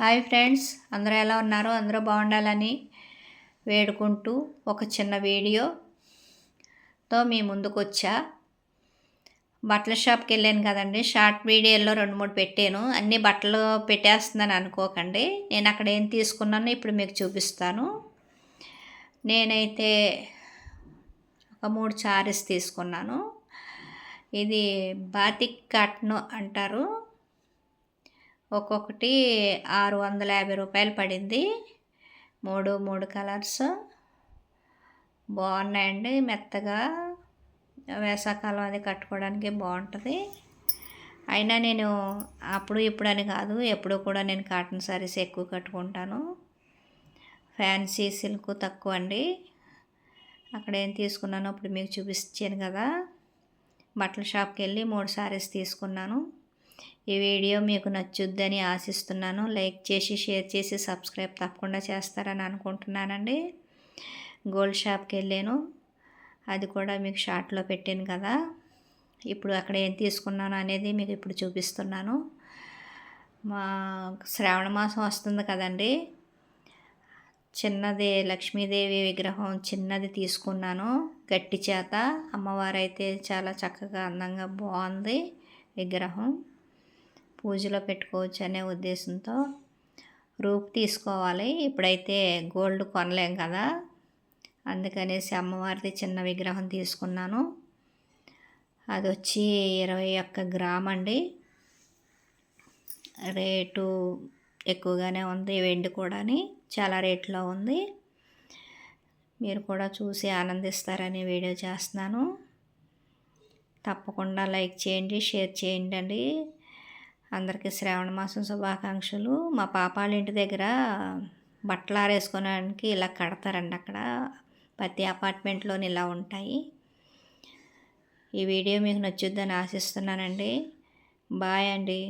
Hi friends అందరూ ఎలా ఉన్నారు? అందరూ బాగుండాలని వేడుకుంటూ ఒక చిన్న వీడియోతో మీ ముందుకు వచ్చా. బట్టల షాప్కి వెళ్ళాను కదండి షార్ట్ వీడియోలో రెండు మూడు పెట్టాను. అన్ని బట్టలు పెట్టేస్తున్నాను అనుకోకండి. నేను అక్కడ ఏం తీసుకున్నానో ఇప్పుడు మీకు చూపిస్తాను. నేనైతే ఒక మూడు చారీస్ తీసుకున్నాను. ఇది బాతిక్ కాటన్ అంటారు. ఒక్కొక్కటి ఆరు వందల యాభై రూపాయలు పడింది. మూడు మూడు కలర్స్. బాగున్నాయండి. మెత్తగా వేసాకాలం అది కట్టుకోవడానికి బాగుంటుంది. అయినా నేను అప్పుడు ఇప్పుడు అని కాదు ఎప్పుడు కూడా నేను కాటన్ శారీస్ ఎక్కువ కట్టుకుంటాను. ఫ్యాన్సీ సిల్క్ తక్కువ అండి. అక్కడ ఏం తీసుకున్నానో అప్పుడు మీకు చూపించాను కదా. బట్టల షాప్కి వెళ్ళి మూడు శారీస్ తీసుకున్నాను. ఈ వీడియో మీకు నచ్చుద్దని ఆశిస్తున్నాను. లైక్ చేసి షేర్ చేసి సబ్స్క్రైబ్ తప్పకుండా చేస్తారని అనుకుంటున్నానండి. గోల్డ్ షాప్కి వెళ్ళాను. అది కూడా మీకు షార్ట్లో పెట్టాను కదా. ఇప్పుడు అక్కడ ఏం తీసుకున్నాను అనేది మీకు ఇప్పుడు చూపిస్తున్నాను. మా శ్రావణ మాసం వస్తుంది కదండి. చిన్నది లక్ష్మీదేవి విగ్రహం చిన్నది తీసుకున్నాను. గట్టి చేత. అమ్మవారు అయితే చాలా చక్కగా అందంగా బాగుంది విగ్రహం. పూజలో పెట్టుకోవచ్చు అనే ఉద్దేశంతో రూప్ తీసుకోవాలి. ఇప్పుడైతే గోల్డ్ కొనలేం కదా. అందుకనేసి అమ్మవారిది చిన్న విగ్రహం తీసుకున్నాను. అది వచ్చి ఇరవై ఒక్క గ్రామ్ అండి. రేటు ఎక్కువగానే ఉంది వెండి కూడాని చాలా రేట్లో ఉంది. మీరు కూడా చూసి ఆనందిస్తారని వీడియో చేస్తున్నాను. తప్పకుండా లైక్ చేయండి షేర్ చేయండి అండి అందరికీ శ్రావణ మాసం శుభాకాంక్షలు. మా పాపాళ్ళ ఇంటి దగ్గర బట్టలు ఆరేసుకోవడానికి ఇలా కడతారండి అక్కడ. ప్రతి అపార్ట్మెంట్లోని ఇలా ఉంటాయి. ఈ వీడియో మీకు నచ్చుద్దని ఆశిస్తున్నానండి. బాయ్ అండి.